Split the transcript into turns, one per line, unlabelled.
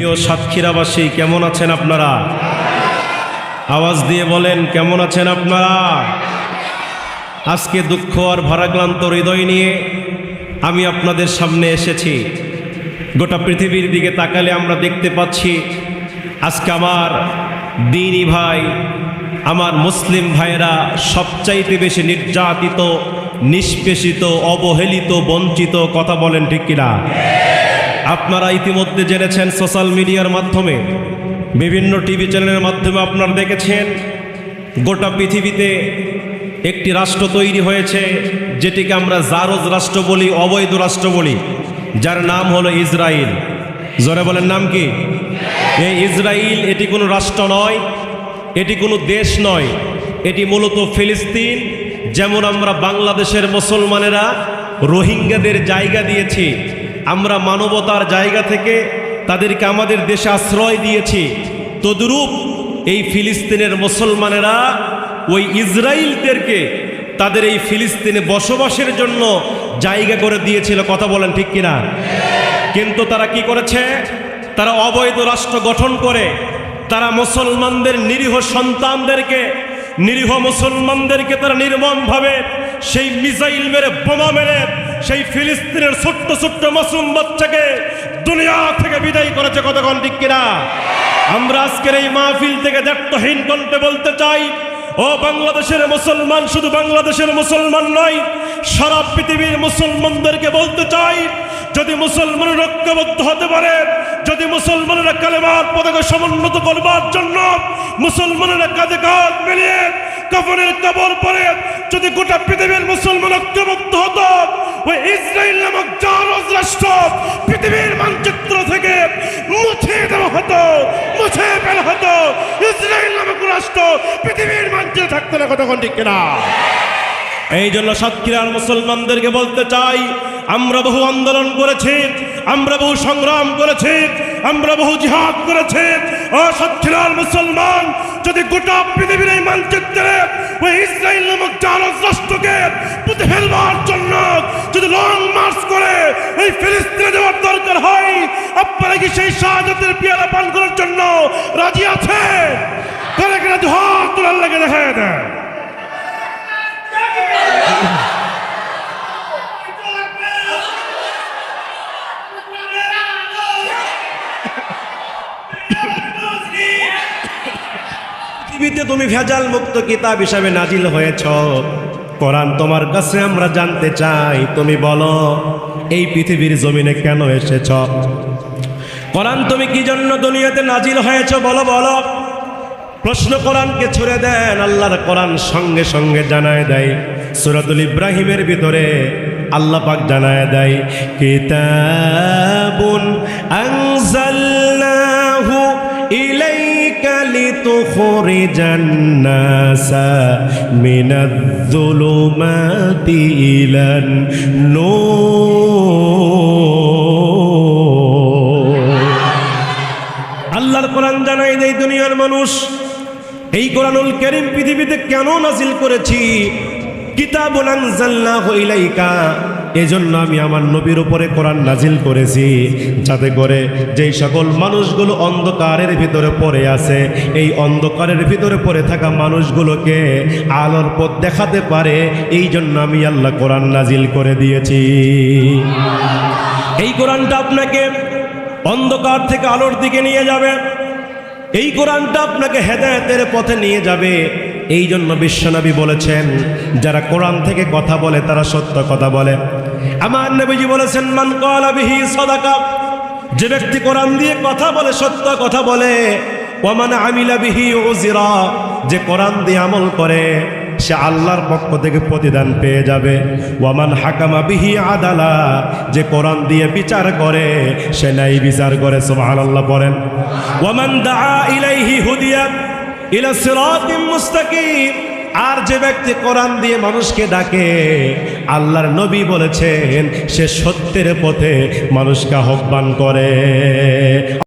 প্রিয় সাতক্ষীরাবাসী, কেমন আছেন আপনারা? আওয়াজ দিয়ে বলেন, কেমন আছেন আপনারা? আজকে দুঃখ আর ভারাক্লান্ত হৃদয় নিয়ে আমি আপনাদের সামনে এসেছি। গোটা পৃথিবীর দিকে তাকালে আমরা দেখতে পাচ্ছি, আজকে আমার দিনী ভাই, আমার মুসলিম ভাইয়েরা সবচাইতে বেশি নির্যাতিত, নিষ্পেষিত, অবহেলিত, বঞ্চিত, কথা বলেন ঠিক কিনা? আপনারা ইতিমধ্যে জেনেছেন সোশ্যাল মিডিয়ার মাধ্যমে, বিভিন্ন টিভি চ্যানেলের মাধ্যমে আপনারা দেখেছেন, গোটা পৃথিবীতে একটি রাষ্ট্র তৈরি হয়েছে, যেটিকে আমরা জারজ রাষ্ট্র বলি, অবৈধ রাষ্ট্র বলি, যার নাম হলো ইসরায়েল। জোরে বলেন নাম কি? এই ইসরায়েল, এটি কোনো রাষ্ট্র নয়, এটি কোনো দেশ নয়, এটি মূলত ফিলিস্তিন, যেমন আমরা বাংলাদেশের মুসলমানেরা রোহিঙ্গাদের জায়গা দিয়েছি। আমরা মানবতার জায়গা থেকে তাদেরকে আমাদের দেশে আশ্রয় দিয়েছি। তদরূপ এই ফিলিস্তিনের মুসলমানেরা ওই ইসরায়েলদেরকে তাদের এই ফিলিস্তিনে বসবাসের জন্য জায়গা করে দিয়েছিল। কথা বলেন ঠিক কিনা? কিন্তু তারা কি করেছে? তারা অবৈধ রাষ্ট্র গঠন করে তারা মুসলমানদের নিরীহ সন্তানদেরকে, নিরীহ মুসলমানদেরকে তারা নির্মমভাবে সেই মিসাইল মেরে বোমা মেরে সেই ফিলিস্তিনের ছোট্ট ছোট্ট মাসুম বাচ্চাকে দুনিয়া থেকে বিদায় করেছে কতক্ষণ ঠিক কিনা? আমরা আজকের এই মাহফিল থেকে দায়িত্বহীন কণ্ঠে বলতে চাই, ও বাংলাদেশের মুসলমান, শুধু বাংলাদেশের মুসলমান নয়, সারা পৃথিবীর মুসলমানদেরকে বলতে চাই, যদি মুসলমান ঐক্যবদ্ধ হতে পারে, যদি মুসলমানেরা কালেমার পতাকা সমুন্নত করবার জন্য মুসলমানেরা কাঁধে কাঁধ মিলিয়ে কাপড়ের কাপড় পরে যদি গোটা পৃথিবীর মুসলমান ঐক্যবদ্ধ হতো ওই ইসরায়েল নামক জারজ রাষ্ট্র পৃথিবীর মানচিত্র থেকে মুছে দেওয়া হতো, মুছে ফেলা হতো। ইসরায়েল নামক রাষ্ট্র পৃথিবীর মানচিত্রে থাকতো না, কতক্ষণ ঠিক কিনা? এই জন্য সাতক্ষীরার মুসলমানদেরকে বলতে চাই, আমরা বহু আন্দোলন করেছি, আমরা বহু সংগ্রাম করেছি, আমরা বহু জিহাদ করেছি। ও সাতক্ষীরার মুসলমান, যদি গোটা পৃথিবীর এই মানচিত্রে ওই ইসরায়েল নামক জারজ রাষ্ট্রকে সেই শাহাদাতের পেয়ালা পান করার জন্য রাজি আছে হাত তোলার লাগে দেখা পৃথিবীতে তুমি ভেজাল মুক্ত কিতাব হিসাবে নাজিল হয়েছ। কোরআন তোমার কাছে আমরা জানতে চাই। তুমি বলো, এই পৃথিবীর জমিনে কেন এসেছ? কোরআন, তুমি কি জন্য দুনিয়াতে নাজিল হয়েছ? বলো বলো। প্রশ্ন কোরআনকে ছুড়ে দেন, আল্লাহর কোরআন সঙ্গে সঙ্গে জানায় দেয়। সুরাতুল ইব্রাহিমের ভিতরে আল্লাহ পাক জানায় দেয়, কিতাবুন আনজালনাহু ইলাইকা লিতুখরিজান নাসা মিনায-যুলুমাতি ইলান নূর দেয় দুনিয়ার মানুষ, এই কোরআনুল করিম পৃথিবীতে কেন নাজিল করেছি? কিতাবুল এজন্য আমি আমার নবীর উপরে কোরআন নাজিল করেছি। যাতে করে যেই সকল মানুষগুলো অন্ধকারের ভিতরে পড়ে আছে, এই অন্ধকারের ভিতরে পড়ে থাকা মানুষগুলোকে আলোর পথ দেখাতে পারে এই জন্য আমি আল্লাহ কোরআন নাজিল করে দিয়েছি। এই কোরআনটা আপনাকে অন্ধকার থেকে আলোর দিকে নিয়ে যাবে। এই কোরআনটা আপনাকে হেদায়তের পথে নিয়ে যাবে। এই জন্য বিশ্বনবী বলেছেন, যারা কোরআন থেকে কথা বলে, তারা সত্য কথা বলে। আমার নবীজি বলেছেন, মান কলাবিহি সদাকা যে ব্যক্তি কোরআন দিয়ে কথা বলে, সত্য কথা বলে ওমান আমিলা বিহি ওজিরা যে কোরআন দিয়ে আমল করে। সে আল্লাহর পক্ষ থেকে প্রতিদান পেয়ে যাবে। ওয়ামান হাকামা বিহি আদালা, যে কোরআন দিয়ে বিচার করে, সে নাই বিচার করে, সুবহানাল্লাহ পড়েন ওয়ামান দা ইলাইহি হুদিয়া ইলা সিরাতিম মুস্তাকিম, আর যে ব্যক্তি কোরআন দিয়ে মানুষকে ডাকে, আল্লাহর নবী বলেছেন, সে সত্যের পথে মানুষকে আহ্বান করে।